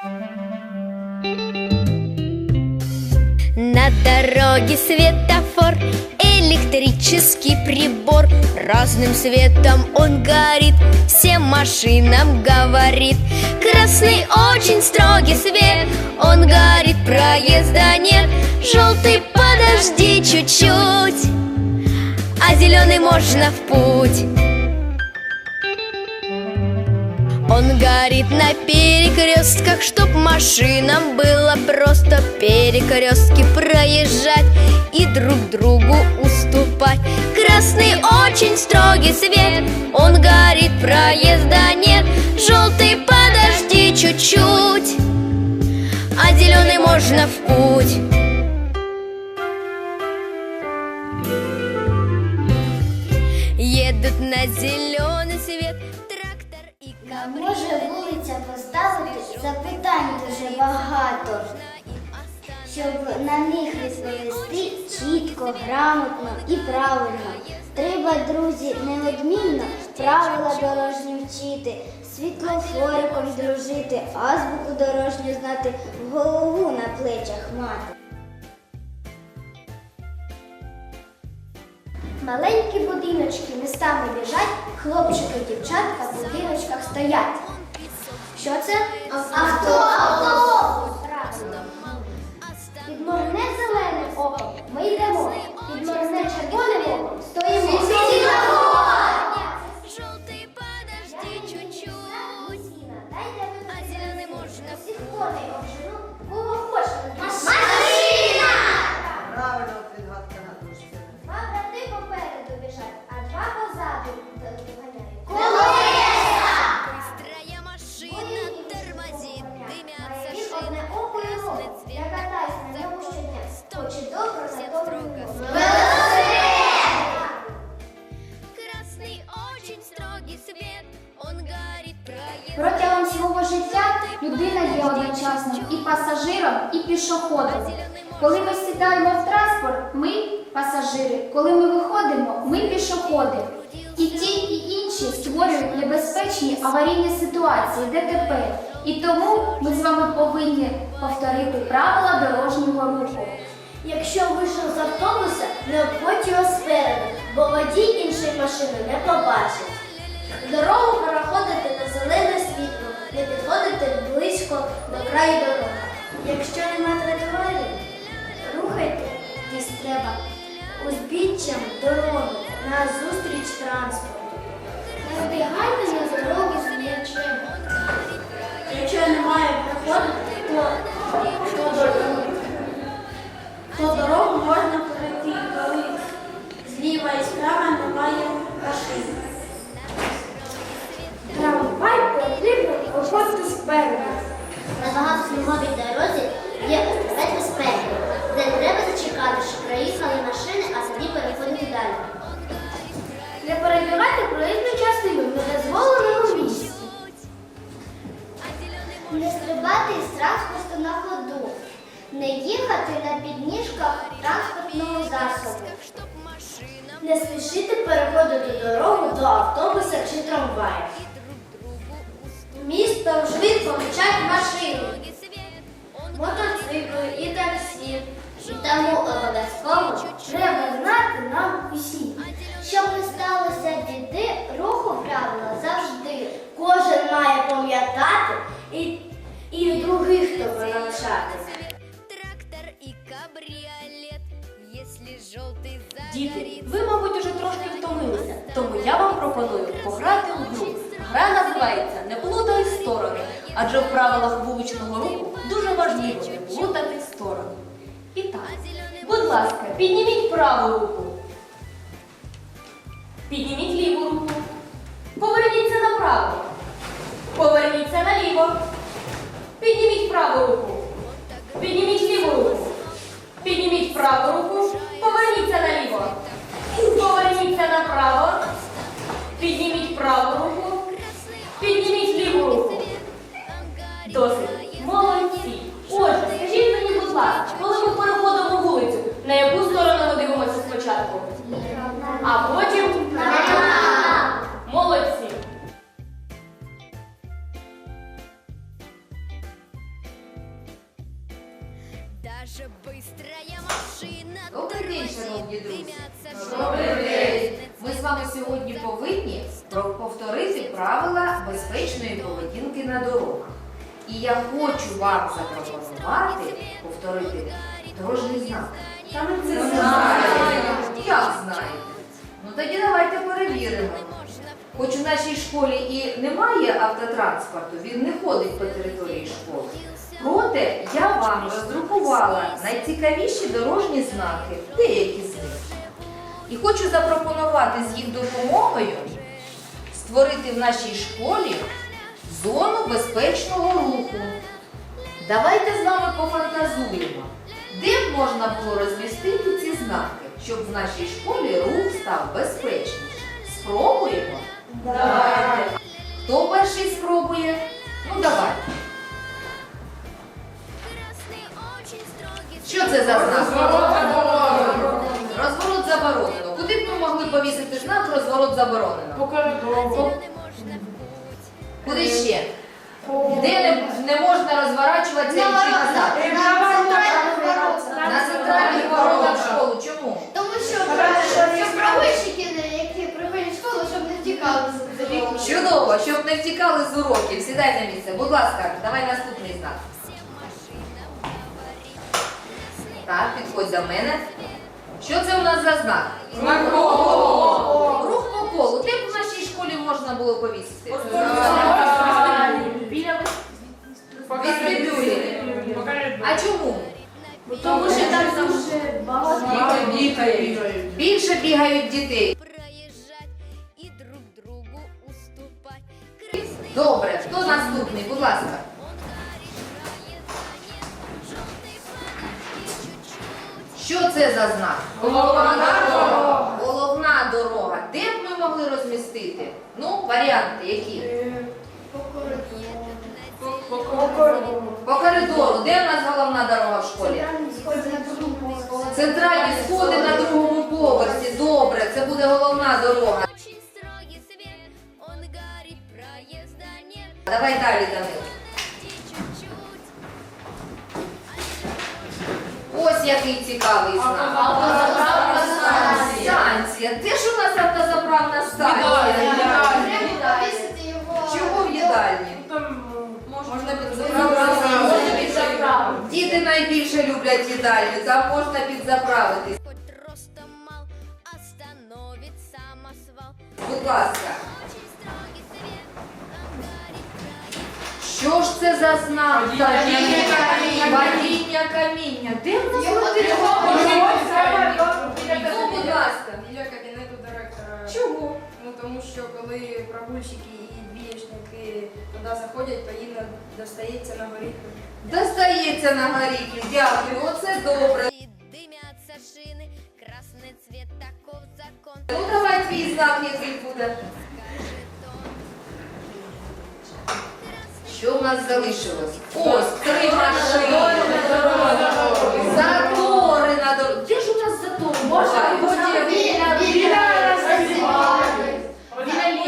На дороге светофор, электрический прибор. Разным светом он горит, всем машинам говорит. Красный очень строгий свет, он горит, проезда нет. Желтый подожди чуть-чуть, а зеленый можно в путь Он горит на перекрестках, чтоб машинам было просто перекрестки проезжать и друг другу уступать. Красный очень строгий свет, он горит, проезда нет. Желтый подожди чуть-чуть, а зеленый можно в путь. Едут на зеленый Може вулиця поставити запитань дуже багато, щоб на них відповісти чітко, грамотно і правильно. Треба, друзі, неодмінно правила дорожні вчити, світлофориком дружити, азбуку дорожню знати, голову на плечах мати. Маленькі будиночки містами біжать, хлопчики, дівчатка в будиночках стоять. Що це? Авто, автобус. Правильно. І пасажиром, і пішоходом. Коли ми сідаємо в транспорт, ми пасажири. Коли ми виходимо, ми пішоходи. І ті, і інші створюють небезпечні аварійні ситуації, ДТП. І тому ми з вами повинні повторити правила дорожнього руху. Якщо вийшов з автобуса, не обходь його спереду, бо водій іншої машини не побачить. Дорогу переходити на світло, не підходити близько до краю дороги. Якщо нема тротуарів, рухайтесь треба узбіччям дороги на зустріч транспорту. Не збігайте на дорогу з м'ячем. Якщо немає проходу, то, то дорогу то дорогу можна перейти, Багатосмуговій дорозі є острівець безпеки, де треба зачекати, щоб проїхали машини, а тоді переходити далі. Не перебігайте проїзну частину в недозволеному місці. Не стрибати із транспорту на ходу. Не їхати на підніжках транспортного засобу. Не спішити переходити дорогу до автобуса чи трамвая. Місто швидко мчать машини. Мотоцикли і таксі. І тому обов'язково треба знати нам усі. Щоб не сталося біди, руху правила завжди. Кожен має пам'ятати і, і других тому навчати. трактор и кабриолет. Если желтый Діти, ви, мабуть, уже трошки втомилися, тому я вам пропоную пограти у гру. Гра називається Не плутай сторони, адже в правилах вуличного руху дуже важливо плутати сторони. І так, будь ласка, підніміть праву руку. Підніміть ліву руку. Поверніться направо. Поверніться наліво. Підніміть праву руку. Підніміть ліву руку. Підніміть праву руку. Поверніться наліво. Поверніться направо. Правила безпечної поведінки на дорогах. І я хочу вам запропонувати повторити дорожній знак. Та ми це знаємо. Як знаєте? Ну тоді давайте перевіримо. Хоч у нашій школі і немає автотранспорту, він не ходить по території школи. Проте я вам роздрукувала найцікавіші дорожні знаки, деякі з них. І хочу запропонувати з їх допомогою створити в нашій школі зону безпечного руху. Давайте з вами пофантазуємо, де б можна було розмістити ці знаки, щоб в нашій школі рух став безпечнішим. Спробуємо? Давайте. Хто перший спробує? Ну давайте. Що це за знак? Ми могли повісити знак розворот заборонено? не можно в Куди ще? Де не, не можна розворачуватися і йти назад? На центральних воротах в школу. Чому? Тому що правильщики, які приходять в школу, щоб не втікали за дорогу. Чудово, щоб не втікали з уроків. Сідай на місце. Будь ласка, давай наступний знак. Так, підходь до мене. Що це у нас за знак? Рух по колу. Де б в нашій школі можна було повісити? Вестибюлі. А чому? Тому що там дуже багато. Більше бігають дітей. проезжать и друг другу уступать. Добре, хто наступний? Будь ласка. Це за знак? Головна дорога. Головна дорога. Де б ми могли розмістити? Ну, варіанти які? По коридору. Де у нас головна дорога в школі? Центральні сходи на другому поверсі. Добре, це буде головна дорога. Давай далі, Данило. Який цікавий знак. Автозаправна станція. Станція. Де ж у нас автозаправна станція? Повісити його. Чого в їдальні? Можна Діти найбільше люблять їдальню, там можна підзаправитись. Будь ласка, що ж це за знак? Падіння каміння. Падіння каміння. Де в нас Його Ну, будь ласка. Біля кабінету директора. Чого? Ну тому що коли прогульщики і двієчники туди заходять, то їм достається на горіхи. Достається на горіхи. Дякую, оце добре. И дымятся шины, красный цвет таков закон. Ну давай твій знак, який буде. Що в нас залишилось? Ось три машини. Затори на дорозі. Де ж у нас затори?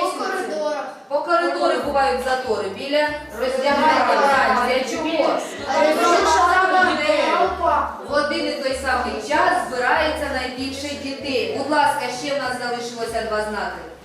По коридорах. По коридорі бувають затори. Біля роздягальні. А чого? В один і той самий час збирається найбільше дітей. Будь ласка, ще в нас залишилося два знаки.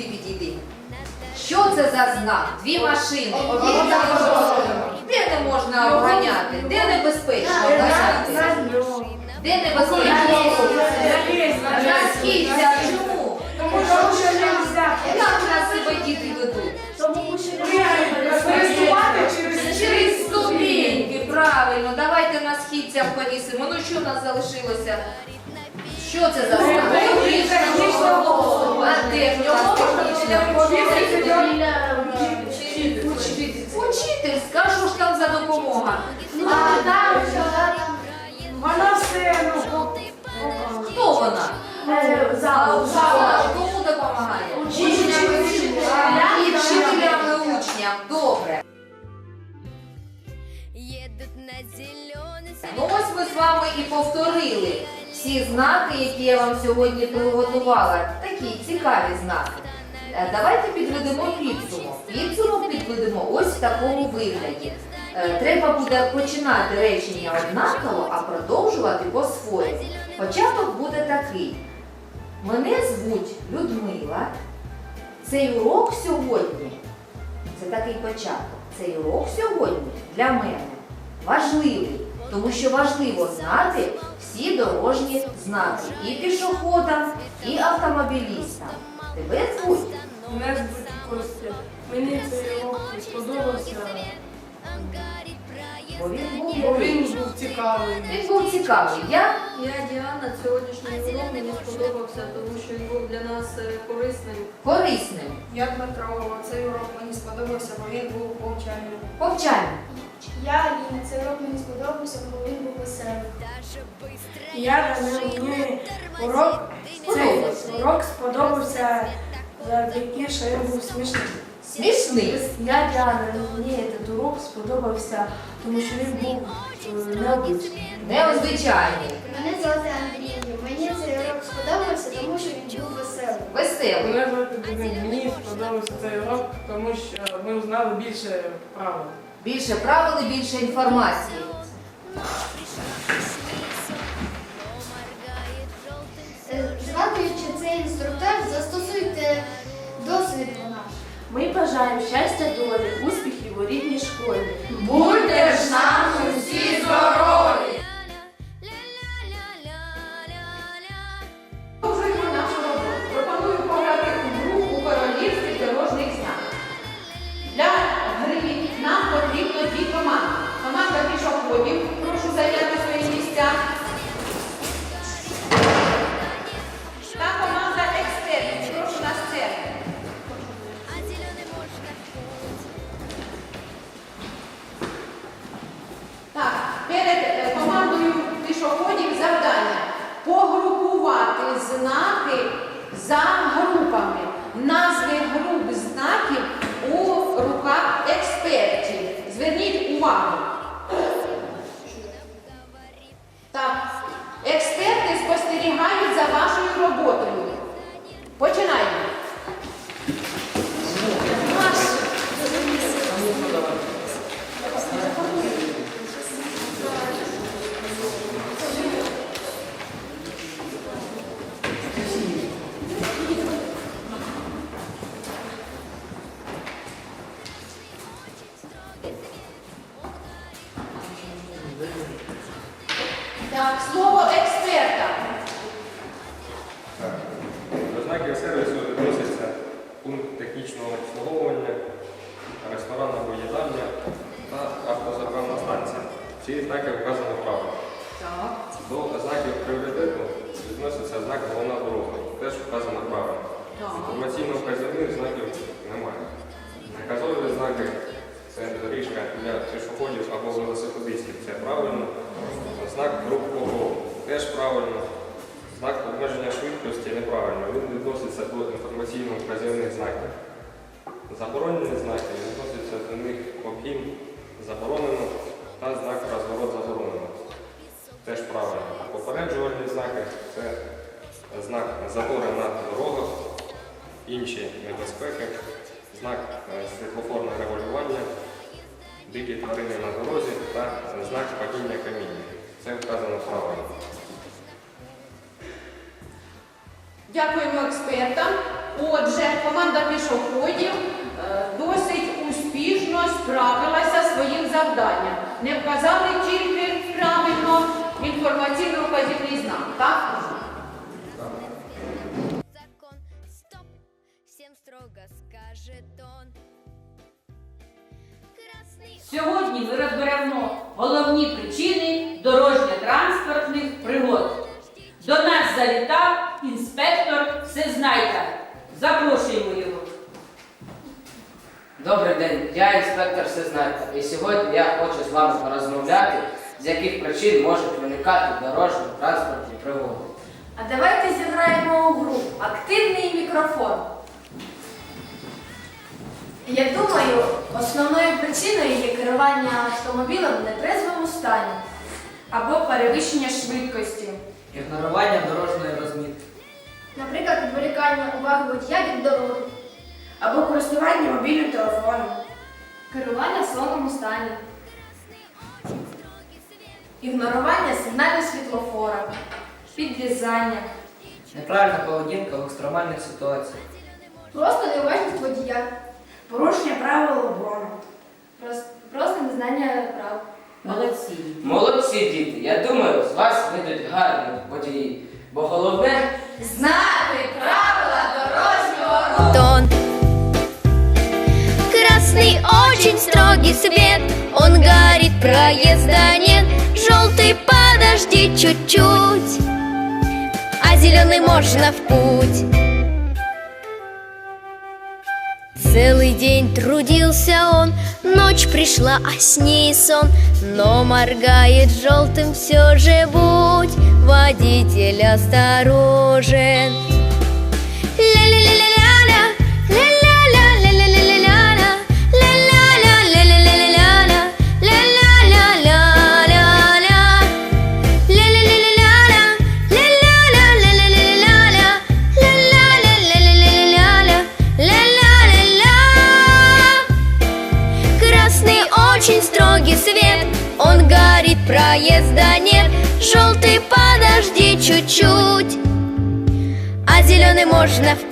Сюди підійди. Що це за знак? Дві машини. Де не можна обганяти? Де небезпечно обганяти? Де небезпечно? На східцях. Чому? Як нас себе діти ведуть? Тому що Через ступеньки, правильно. Давайте на східцях повісимо. Ну що в нас залишилося? Що це за знак? А де в нього Учитель, скажу ж там за допомога. Вона все, ну, Хто вона? Кому допомагає? І вчителям і учням. Добре. Ну ось ми з вами і повторили всі знаки, які я вам сьогодні приготувала. Такі цікаві знаки. е, давайте підведемо підсумок. Підсумок підведемо ось в такому вигляді. Е, Треба буде починати речення однаково, а продовжувати по-своєму. Початок буде такий. Мене звуть Людмила. Цей урок сьогодні, це такий початок. Цей урок сьогодні для мене важливий, тому що важливо знати всі дорожні знаки і пішоходам, і автомобілістам. Тебе звуть Мене звуть Костя. Мені цей урок сподобався, бо він був, бо він був цікавий. він був цікавий. Я Я Діана, сьогоднішній урок мені сподобався, тому що він був для нас е, корисним. корисним. Я Дмитро, цей урок мені сподобався, бо він був повчальним. Повчальним. Я Аліна, цей урок мені сподобався, бо він був веселий. Я мені урок, цей урок сподобався завдяки, що він був смішний. Смішний. Я Діана, мені цей урок сподобався, тому що він був е, необичний. Незвичайний. Мене звати Андрій. Мені цей урок сподобався, тому що він був веселий. Веселий. Мене звати. Мені сподобався цей урок, тому що ми узнали більше правил. Більше правил і більше інформації. Е, Згадуючи цей інструктор, застосуйте досвід наш. Ми бажаємо щастя долі, успіхів у рідній школі. Будьте ж нам сервісу відноситься пункт технічного обслуговування, ресторан або їдальня та автозаправна станція. Ці знаки вказано. Так. До знаків пріоритету відноситься знак головна дорога, теж вказано вправо. Інформаційно вказівних знаків немає. Наказові знаки це доріжка для пішоходів або велосипедистів. Це правильно. Знак по теж правильно. Знак обмеження швидкості неправильно. Він відноситься до інформаційно вказівних знаків. Заборонені знаки відносяться до них обгін заборонено та знак розворот заборонено. Теж правильно. Попереджувальні знаки це знак затори на дорогах, інші небезпеки, знак е, світлофорне регулювання, дикі тварини на дорозі та знак падіння каміння. Це вказано правильно. Дякуємо експертам. Отже, команда пішоходів е, досить успішно справилася зі своїм завданням. Не вказали тільки правильно інформаційно-вказівний знак. Так? Закон, стоп, строго. Сьогодні ми розберемо головні причини дорожньо-транспортних пригод. До нас завітав інспектор Всезнайка. Запрошуємо його. Добрий день, я інспектор Всезнайка, і сьогодні я хочу з вами порозмовляти, з яких причин можуть виникати дорожньо-транспортні пригоди. А давайте зіграємо у гру Активний мікрофон. Я думаю, основною причиною є керування автомобілем в нетрезвому стані або перевищення швидкості. Ігнорування дорожньої розмітки. Наприклад, відволікання уваги водія від дороги. або користування мобільним телефоном, Керування в сонному стані. ігнорування сигналів світлофора, підлізання, Неправильна поведінка в екстремальних ситуаціях. Просто неуважність водія. порушення правил оборони. Просто, просто незнання прав. Молодці. Молодці діти, я думаю, з вас вийдуть гарні водії. Бо головне Знати правила дорожнього руху. Тон Красный очень строгий свет Он горит, проезда нет Желтый подожди чуть-чуть А зеленый можно в путь Целый день трудился он, ночь пришла, а с ней сон. Но моргает желтым все же будь Водитель осторожен. Ля-ля-ля-ля-ля-ля, ważne w